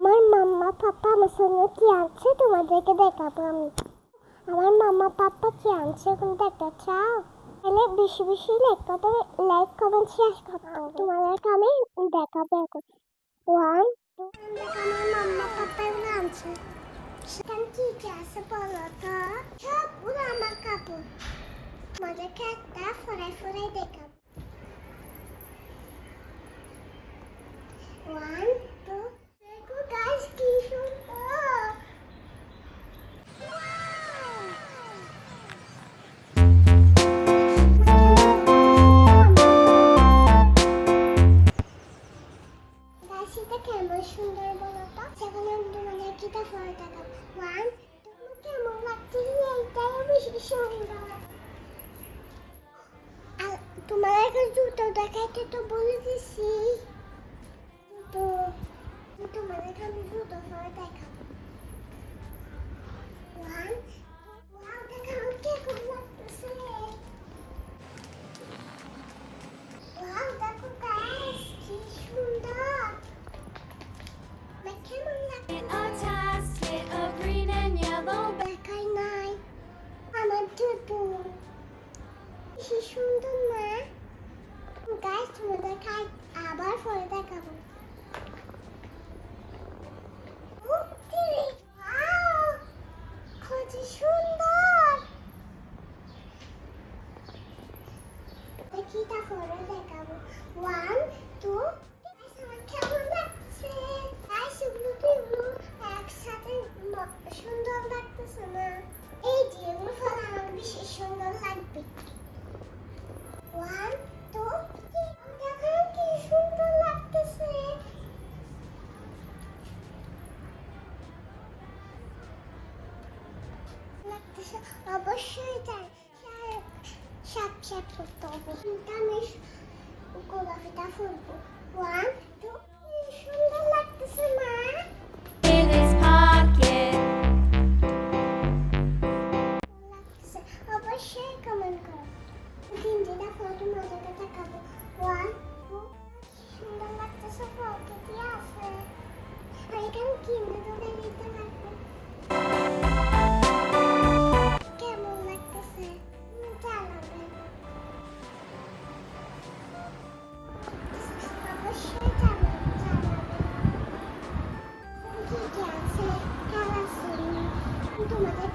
আমার মাম্মা পাপা আমার সঙ্গে কি আনছে তোমাদেরকে দেখাবো আমি। আমার মাম্মা পাপা কি এখন দেখতে চাও? তাহলে বেশি বেশি লাইক করতে লাইক কমেন্ট শেয়ার করতে আমি দেখাবো এখন। ওয়ান টু মাম্মা পাপা এগুলো আনছে। সেখানে কি আছে বলো সবগুলো আমার কাপড়। তোমাদেরকে একটা ফোড়াই ফোড়াই দেখাবো। ওয়ান তোমাদের কিটা ফোড়াই দেখাবো ওয়ান কেমন লাগছে এইটাই বেশি সুন্দর আর তোমার এখন জুতো দেখাইতে তো বলে দিছি। জুতো তোমাদের আমি জুতো পরে দেখাবো। ওয়ান তোমাদের আবার পরে দেখাবো। সুন্দর। লাগতেছে না? এই যে, এগুলো ফলে আমার বেশি সুন্দর লাগবে। ওয়ান টু দেখো কি সুন্দর লাগতেছে লাগতেছে অবশ্যই তাই। সাপ সাপ করতে হবে। আমি গোলাপিটা ফুলবো। ওয়ান টু সুন্দর লাগতেছে মা। In his pocket. লাগতেছে। অবশ্যই কমেন্ট করো। হিন্দিটা ফটো মজাটা দেখাবো। ওয়ান টু সুন্দর লাগতেছে ফটো দিয়ে আছে এখানে কিনে ধরে নিতে